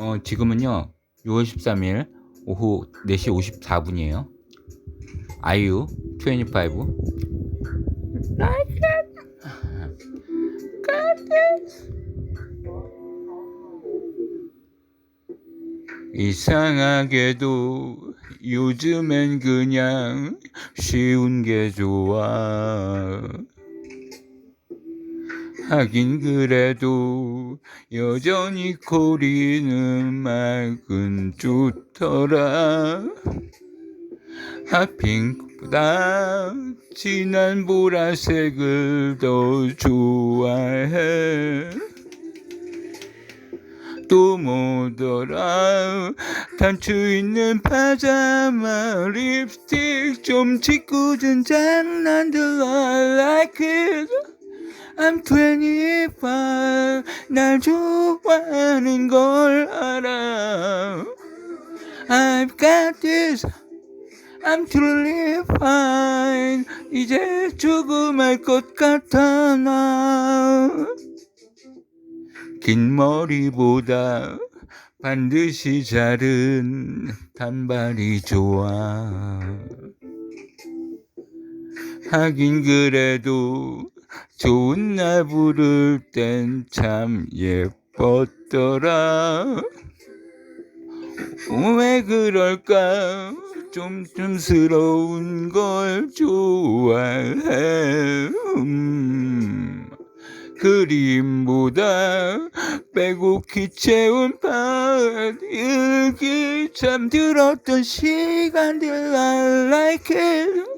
어, 지금은요, 6월 13일 오후 4시 54분이에요. 아이유 25. 이상하게도 요즘엔 그냥 쉬운 게 좋아. 하긴 그래도 여전히 코리는 맑은 좋더라. 핫핑크보다 진한 보라색을 더 좋아해. 또 뭐더라? 단추 있는 파자마 립스틱 좀 짓궂은 장난들 I like it I'm 25. 날 좋아하는 걸 알아. I've got this. I'm truly fine. 이제 조금 할것 같아, 나. 긴 머리보다 반드시 자른 단발이 좋아. 하긴 그래도 좋은 날 부를 땐 참 예뻤더라. 왜 그럴까? 좀 촌스러운 걸 좋아해. 음. 그림보다 빼곡히 채운 밤 일기 잠들었던 시간들 I like it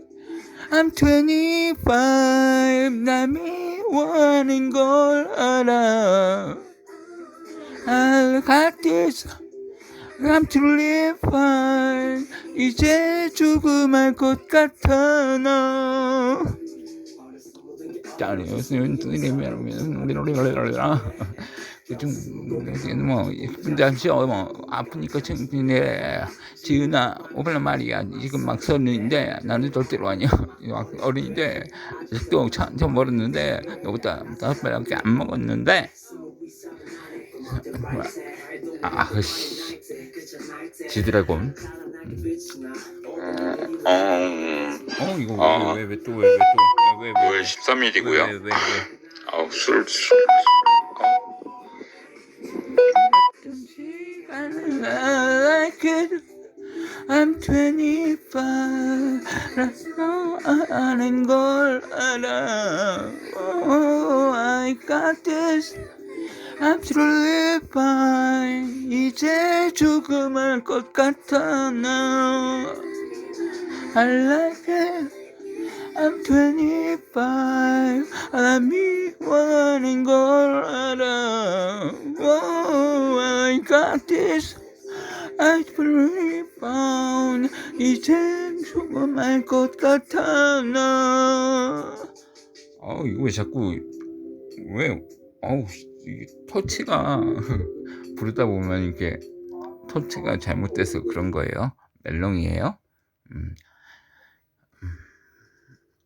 I'm 25 남이 원하는 걸 알아 I got this I'm fine 이제 조금 할것 같아 나 그좀 뭐 잠시 뭐 아프니까 챙기네 지은아 오늘은 말이야 지금 막 서른인데 나는 절대로 아니야 막 어린인데 아직도 한참 멀었는데 너보다 다섯 배밖에 안 먹었는데 아씨 지드래곤 어 이거 아. 왜왜 또 왜 왜 또 왜왜 9월 왜 13일이고요. 왜, 왜, 왜. 아우 술 술. Like it. I'm 25. 라서 아는 걸 알아. Oh, I got this. I'm truly fine. 이제 조금 할것 같아, 나. I like it. I'm 25. 남이 원하는 걸 알아. Oh, I got this. I really found. 이젠 알것 같아, 나. 어, 이거 왜 자꾸, 왜, 어우, 이 터치가, 부르다 보면 이렇게 터치가 잘못돼서 그런 거예요. 멜롱이에요. 음.